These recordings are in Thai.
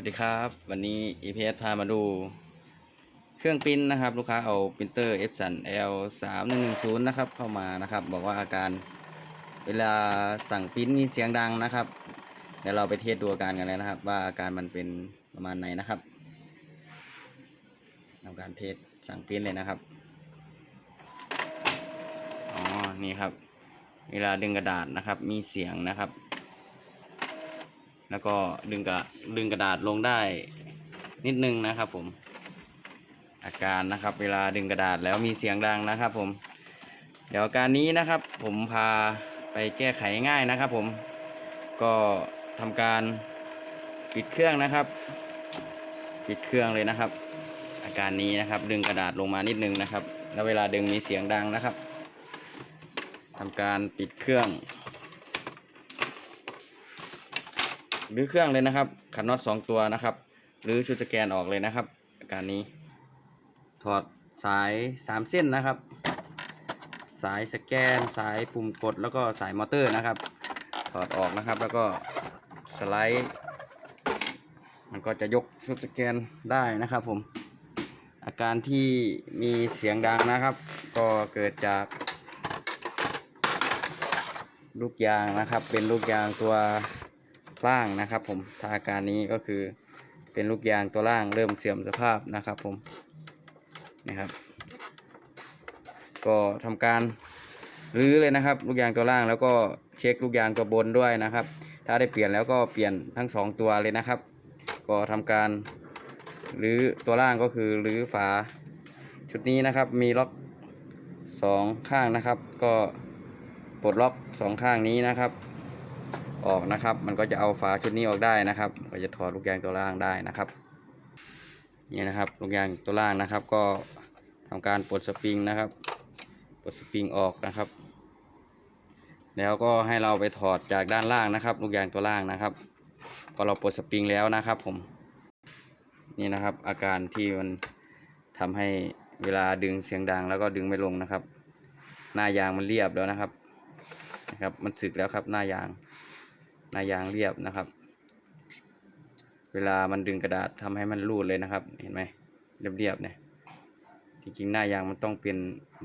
วัสดีครับ วันนี้ EPS พามาดู เครื่องปิ้นนะครับ ลูกค้าเอาปรินเตอร์ Epson L 3 1 1 0นะครับ เข้ามานะครับ บอกว่าอาการเวลาสั่งปิ้นมีเสียงดังนะครับ เดี๋ยวเราไปเทสดูอาการกันเลยนะครับ ว่าอาการมันเป็นประมาณไหนนะครับทำการเทสสั่งปิ้นเลยนะครับอ๋อนี่ครับ เวลาดึงกระดาษนะครับ มีเสียงนะครับ แล้วก็ดึงกระดึงกระดาษลงได้นิดนึงนะครับผม อาการนะครับ เวลาดึงกระดาษแล้วมีเสียงดังนะครับผม เดี๋ยวอาการนี้นะครับผมพาไปแก้ไขง่ายนะครับ ผม ก็ทำการปิดเครื่องนะครับ ปิดเครื่องเลยนะครับ อาการนี้นะครับ ดึงกระดาษลงมานิดนึงนะครับ แล้วเวลาดึงมีเสียงดังนะครับทำการปิดเครื่อง หรือเครื่องเลยนะครับ ขันน็อตสองตัวนะครับ หรือชุดสแกนออกเลยนะครับอาการนี้ ถอดสายสามเส้นนะครับ สายสแกน สายปุ่มกดแล้วก็สายมอเตอร์นะครับ ถอดออกนะครับแล้วก็สไลด์มันก็จะยกชุดสแกนได้นะครับผม อาการที่มีเสียงดังนะครับ ก็เกิดจากลูกยางนะครับ เป็นลูกยางตัว ล่างนะครับผมถ้าอาการนี้ก็คือเป็นลูกยางตัวล่างเริ่มเสื่อมสภาพนะครับผมนะครับ ก็ทำการรื้อเลยนะครับ ลูกยางตัวล่างแล้วก็เช็คลูกยางตัวบนด้วยนะครับ ถ้าได้เปลี่ยนแล้วก็เปลี่ยนทั้งสองตัวเลยนะครับ ก็ทำการรื้อตัวล่างก็คือรื้อฝาชุดนี้นะครับมีล็อกสองข้างนะครับ ก็ปลดล็อกสองข้างนี้นะครับ ออกนะครับ มันก็จะเอาฝาชุดนี้ออกได้นะครับ ก็จะถอดลูกยางตัวล่างได้นะครับ นี่นะครับลูกยางตัวล่างนะครับ ก็ทำการปลดสปริงนะครับปลดสปริงออกนะครับ แล้วก็ให้เราไปถอดจากด้านล่างนะครับ ลูกยางตัวล่างนะครับ พอเราปลดสปริงแล้วนะครับ ผม นี่นะครับ อาการที่มันทำให้เวลาดึงเสียงดังแล้วก็ดึงไม่ลงนะครับ หน้ายางมันเรียบแล้วนะครับนะครับ มันสึกแล้วครับหน้ายาง หน้ายางเรียบนะครับ เวลามันดึงกระดาษทำให้มันรูดเลยนะครับ เห็นไหมเรียบๆเนี่ยจริงๆหน้ายางมันต้องเป็น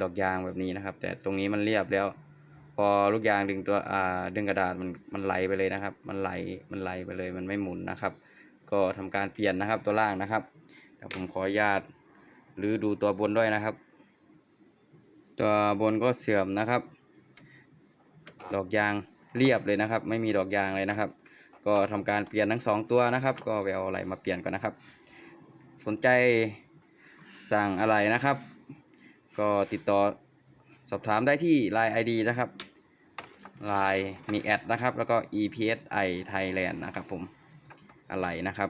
ดอกยางแบบนี้นะครับ แต่ตรงนี้มันเรียบแล้ว พอลูกยางดึงตัวอ่าดึงกระดาษมันมันไหลไปเลยนะครับ มันไหลมันไหลไปเลยมันไม่หมุนนะครับ ก็ทำการเปลี่ยนนะครับตัวล่างนะครับเดี๋ยวผมขออนุญาตหรือดูตัวบนด้วยนะครับ ตัวบนก็เสื่อมนะครับ ดอกยาง เรียบเลยนะครับ ไม่มีดอกยางเลยนะครับ ก็ทำการเปลี่ยนทั้งสองตัวนะครับ ก็ไปเอาอะไรมาเปลี่ยนก่อนนะครับ สนใจสั่งอะไรนะครับ ก็ติดต่อสอบถามได้ที่ Line ID นะครับ Line มีแอดนะครับ แล้วก็ EPSI Thailand นะครับผมอะไรนะครับ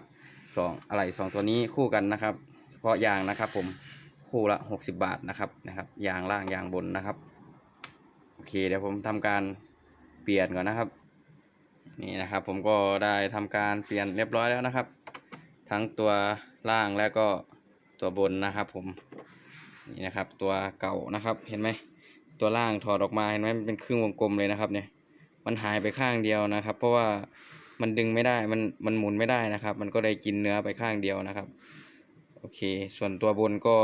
สองอะไรสองตัวนี้คู่กันนะครับ เฉพาะยางนะครับผมคู่ละ 60 บาทนะครับนะครับ ยางล่างยางบนนะครับ โอเคเดี๋ยวผมทำการ เปลี่ยนก่อนนะครับ นี่นะครับ ผมก็ได้ทำการเปลี่ยนเรียบร้อยแล้วนะครับ ทั้งตัวล่างแล้วก็ตัวบนนะครับ ผมนี่นะครับตัวเก่านะครับเห็นไหมตัวล่างถอดออกมาเห็นไหมมันเป็นครึ่งวงกลมเลยนะครับ เนี่ย มันหายไปข้างเดียวนะครับ เพราะว่ามันดึงไม่ได้มันมันหมุนไม่ได้นะครับ มันก็ได้กินเนื้อไปข้างเดียวนะครับโอเค ส่วนตัวบนก็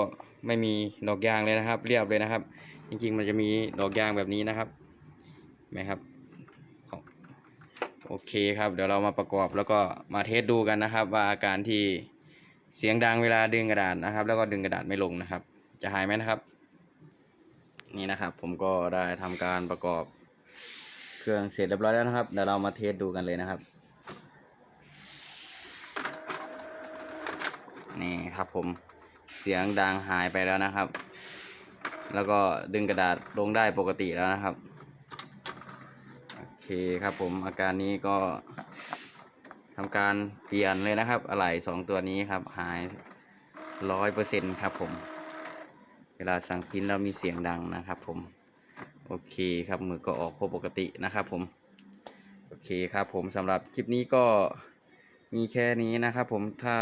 ไม่มีดอกยางเลยนะครับ เรียบเลยนะครับ จริงๆ มันจะมีดอกยางแบบนี้นะครับเห็นไหมครับ โอเคครับ เดี๋ยวเรามาประกอบแล้วก็มาเทสดูกันนะครับ ว่าอาการที่เสียงดังเวลาดึงกระดาษนะครับ แล้วก็ดึงกระดาษไม่ลงนะครับ จะหายไหมนะครับ นี่นะครับ ผมก็ได้ทำการประกอบเครื่องเสร็จเรียบร้อยแล้วนะครับ เดี๋ยวเรามาเทสดูกันเลยนะครับ นี่ครับผมเสียงดังหายไปแล้วนะครับ แล้วก็ดึงกระดาษลงได้ปกติแล้วนะครับ คครับผมอาการนี้ก็ทำการเปลี่ยนเลยนะครับ อะไหล่สองตัวนี้ครับ หายร้อยเปอร์เซ็นครับผม เวลาสั่งพิมพ์แล้วมีเสียงดังนะครับผม โอเคครับมือก็ออกปกตินะครับผม โอเคครับผมสำหรับคลิปนี้ก็มีแค่นี้นะครับผมถ้า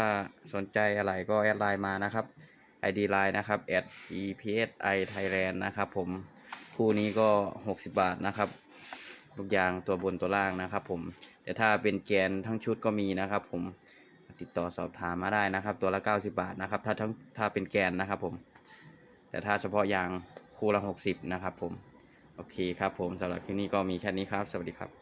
สนใจอะไรก็แอดไลน์มานะครับ ID line นะครับ @epsi thailand นะครับผม คู่นี้ก็ 60 บาทนะครับ ทุกอย่างตัวบนตัวล่างนะครับ ผม แต่ถ้าเป็นแกนทั้งชุดก็มีนะครับ ผมติดต่อสอบถามมาได้นะครับ ตัวละ90 บาทนะครับ ถ้าทั้งถ้าเป็นแกนนะครับ ผม แต่ถ้าเฉพาะยางคู่ละ60นะครับ ผมโอเคครับ ผมสำหรับคลิปนี้ก็มีแค่นี้ครับ สวัสดีครับ